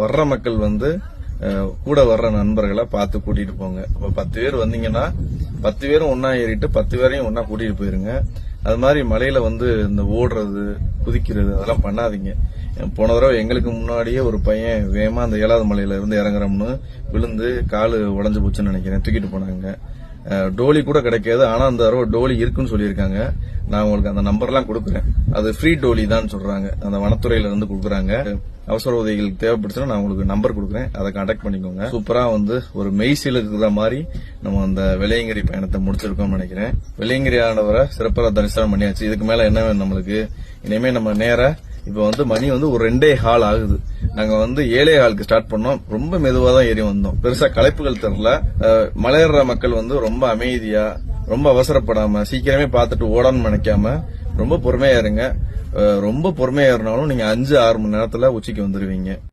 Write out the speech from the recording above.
வர்ற மக்கள் வந்து கூட வர்ற நண்பர்களை பார்த்து கூட்டிட்டு போங்க. இப்போ பத்து பேர் வந்தீங்கன்னா பத்து பேரும் ஒன்னா ஏறிட்டு பத்து பேரையும் ஒன்னா கூட்டிட்டு போயிருங்க. அது மாதிரி மலையில வந்து இந்த ஓடுறது குதிக்கிறது அதெல்லாம் பண்ணாதீங்க. போன தடவை எங்களுக்கு முன்னாடியே ஒரு பையன் வேகமா அந்த ஏழாவது மலையில இருந்து இறங்குறோம்னு விழுந்து காலு உடஞ்சு போச்சுன்னு நினைக்கிறேன். தூக்கிட்டு போனாங்க. டோலி கூட கிடைக்காது. ஆனா அந்த தடவை டோலி இருக்குன்னு சொல்லியிருக்காங்க. நான் உங்களுக்கு அந்த நம்பர்லாம் கொடுக்குறேன். அது ஃப்ரீ டோலி தான் சொல்றாங்க. அந்த வனத்துறையில இருந்து கொடுக்குறாங்க. அவசர உதவிகள் தேவைப்படுச்சுன்னா நான் உங்களுக்கு நம்பர் கொடுக்குறேன். அதை கான்டாக்ட் பண்ணிக்கோங்க. சூப்பரா வந்து ஒரு மெய்சில் இருக்கிற மாதிரி நம்ம அந்த வெள்ளையங்கிரி பயணத்தை முடிச்சிருக்கோம்னு நினைக்கிறேன். வெள்ளையங்கிரி ஆண்டவரை சிறப்பாக தரிசனம் பண்ணியாச்சு. இதுக்கு மேல என்ன வேணும் நம்மளுக்கு? இனிமே நம்ம நேர இப்ப வந்து மணி வந்து ஒரு ரெண்டே ஹால் ஆகுது. நாங்க வந்து ஏழே ஹாலுக்கு ஸ்டார்ட் பண்ணோம். ரொம்ப மெதுவா தான் ஏறி வந்தோம். பெருசா களைப்புகள் தெரில மலையேற மக்கள் வந்து ரொம்ப அமைதியா ரொம்ப அவசரப்படாம சீக்கிரமே பார்த்துட்டு ஓடான்னு நினைக்காம ரொம்ப பொறுமையா இருங்க. ரொம்ப பொறுமையா இருந்தாலும் நீங்க அஞ்சு ஆறு மணி நேரத்துல உச்சிக்கு வந்துருவீங்க.